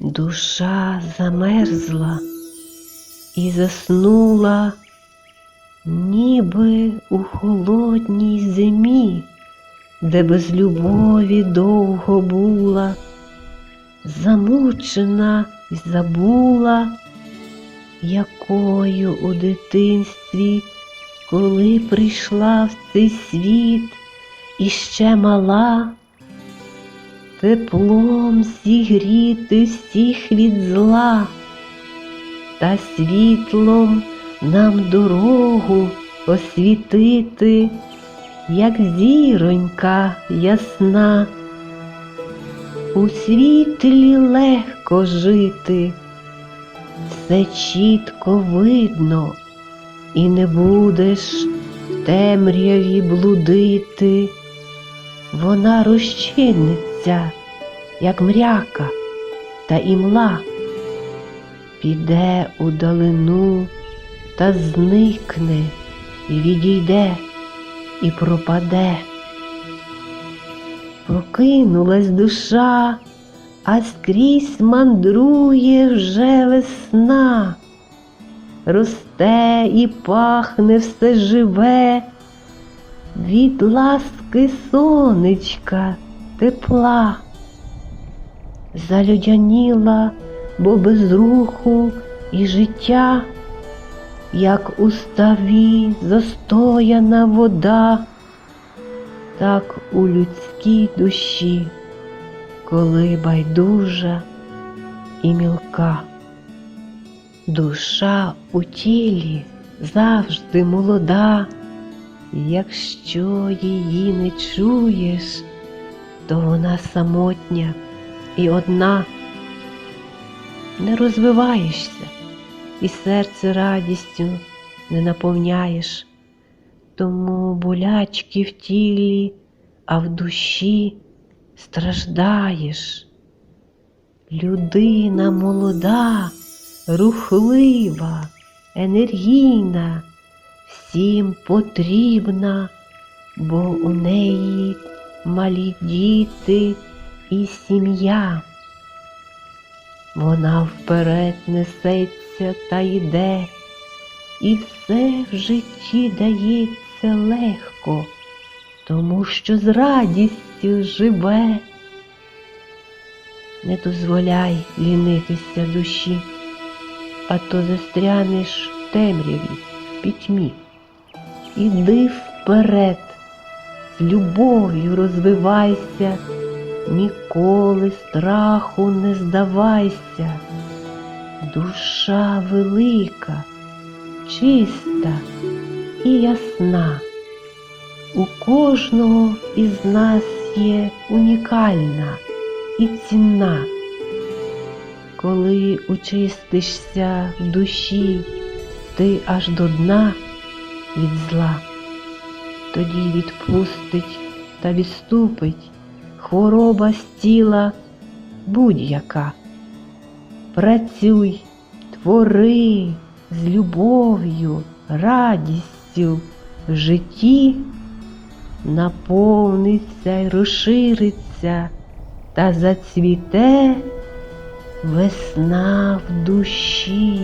Душа замерзла і заснула, ніби у холодній зимі, де без любові довго була, замучена й забула, якою у дитинстві, коли прийшла в цей світ іще мала теплом зігріти всіх від зла, та світлом нам дорогу освітити, як зіронька ясна. У світлі легко жити, все чітко видно, і не будеш темряві блудити вона розчиниться, як мряка та імла, піде у далину та зникне, і відійде, і пропаде. Прокинулась душа, а скрізь мандрує вже весна, росте і пахне все живе від ласки сонечка тепла, залюдяніла, бо без руху і життя, як у ставі застояна вода, так у людській душі, коли байдужа і мілка. Душа у тілі завжди молода. Якщо її не чуєш, то вона самотня і одна, не розвиваєшся і серце радістю не наповняєш, тому болячки в тілі, а в душі страждаєш. Людина молода, рухлива, енергійна всім потрібна, бо у неї малі діти і сім'я. Вона вперед несеться та йде, і все в житті дається легко, тому що з радістю живе. Не дозволяй лінитися душі, а то застрянеш в темряві, в пітьмі. Іди вперед, з любов'ю розвивайся, ніколи страху не здавайся. Душа велика, чиста і ясна. У кожного із нас є унікальна і цінна. Коли очистишся в душі, ти аж до дна від зла, тоді відпустить та відступить хвороба з тіла будь-яка. Працюй, твори з любов'ю, радістю в житті, наповниться й розшириться та зацвіте весна в душі.